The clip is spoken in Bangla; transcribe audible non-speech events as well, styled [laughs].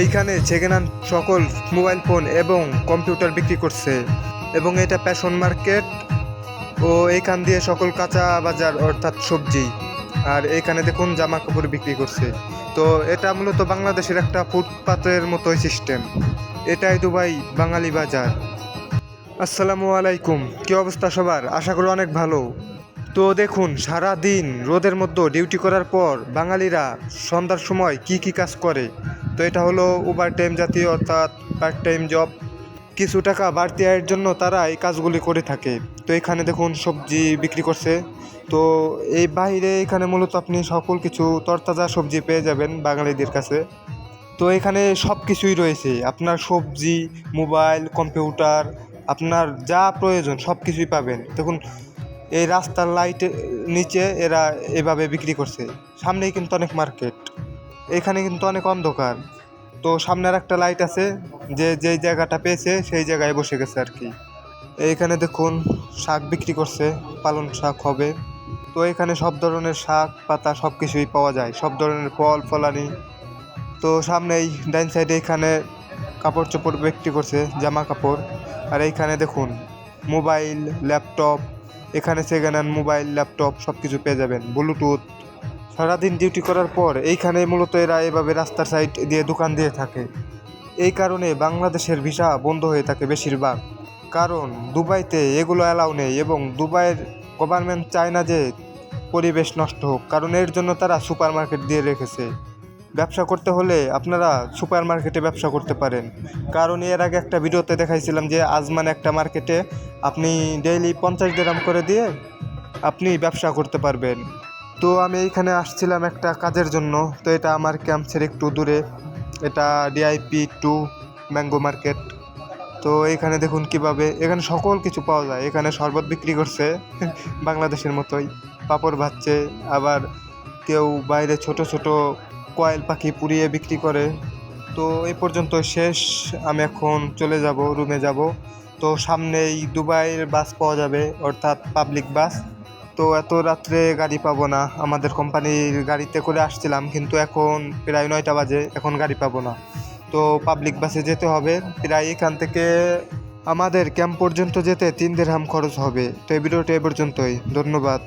এইখানে সেকেন্ড সকল মোবাইল ফোন এবং কম্পিউটার বিক্রি করছে। এবং এটা প্যাশন মার্কেট ও এইখান দিয়ে সকল কাঁচা বাজার অর্থাৎ সবজি আর এইখানে দেখুন জামা কাপড় বিক্রি করছে। তো এটা মূলত বাংলাদেশের একটা ফুটপাতের মতোই সিস্টেম এটাই দুবাই বাঙালি বাজার। আসসালামু আলাইকুম। কি অবস্থা সবার? আশা করি অনেক ভালো। তো দেখুন সারা দিন রোদের মধ্যে ডিউটি করার পর বাঙালিরা সন্ধ্যার সময় কি কি কাজ করে? তো এটা হলো ওভার টাইম জাতীয় অর্থাৎ পার্ট টাইম জব কিছু টাকা বাড়তি আয়ের জন্য তারা এই কাজগুলি করে থাকে। তো এখানে দেখুন, সবজি বিক্রি করছে। তো এই বাইরে এখানে মূলত আপনি সকল কিছু তরতাজা সবজি পেয়ে যাবেন বাঙালিদের কাছে। তো এখানে সব কিছুই রয়েছে। আপনার সবজি, মোবাইল, কম্পিউটার, আপনার যা প্রয়োজন সব কিছুই পাবেন। দেখুন এই রাস্তার লাইটের নিচে এরা এভাবে বিক্রি করছে। সামনেই কিন্তু অনেক মার্কেট এখানে কিন্তু অনেক অন্ধকার। তো সামনের একটা লাইট আছে, যে যেই জায়গাটা পেয়েছে, সেই জায়গায় বসে গেছে আর কি। এইখানে দেখুন, শাক বিক্রি করছে, পালং শাক হবে। তো এখানে সব ধরনের শাক, পাতা সব কিছুই পাওয়া যায়। সব ধরনের ফল, ফলানি। তো সামনেই ডাইন সাইডে এখানে কাপড় চোপড় বিক্রি করছে, জামা কাপড়। আর এইখানে দেখুন, মোবাইল ল্যাপটপ এখানে সেকেন্ড হ্যান্ড মোবাইল ল্যাপটপ সব কিছু পেয়ে যাবেন। ব্লুটুথ সারাদিন ডিউটি করার পর এইখানে মূলত এরা এভাবে রাস্তার সাইড দিয়ে দোকান দিয়ে থাকে। এই কারণে বাংলাদেশের ভিসা বন্ধ হয়ে থাকে বেশিরভাগ। কারণ দুবাইতে এগুলো অ্যালাউ নেই এবং দুবাইয়ের গভর্নমেন্ট চায় না যে পরিবেশ নষ্ট হোক। কারণ এর জন্য তারা সুপার মার্কেট দিয়ে রেখেছে। ব্যবসা করতে হলে আপনারা সুপার মার্কেটে ব্যবসা করতে পারেন। কারণ এর আগে একটা ভিডিওতে দেখাইছিলাম যে আজমান একটা মার্কেটে আপনি ডেইলি পঞ্চাশ গ্রাম করে দিয়ে আপনি ব্যবসা করতে পারবেন। তো আমি এইখানে আসছিলাম একটা কাজের জন্য। তো এটা আমার ক্যাম্পসের একটু দূরে। এটা ডিআইপি টু ম্যাঙ্গো মার্কেট তো এখানে দেখুন কীভাবে, এখানে সকল কিছু পাওয়া যায়। এখানে শরবত বিক্রি করছে [laughs] বাংলাদেশের মতোই। পাঁপড় ভাজছে, আবার কেউ বাইরে ছোট ছোট কয়েল পাখি পুড়িয়ে বিক্রি করে। তো এই পর্যন্ত শেষ। আমি এখন চলে যাব, রুমে যাব। তো সামনেই দুবাইয়ের বাস পাওয়া যাবে, অর্থাৎ পাবলিক বাস। তো এত রাত্রে গাড়ি পাবো না। আমাদের কোম্পানির গাড়িতে করে আসছিলাম, কিন্তু এখন প্রায় নয়টা বাজে, এখন গাড়ি পাবো না। তো পাবলিক বাসে যেতে হবে। প্রায় এখান থেকে আমাদের ক্যাম্প পর্যন্ত যেতে তিন দেড়হাম খরচ হবে। তো এই ভিডিওটা এ পর্যন্তই। ধন্যবাদ।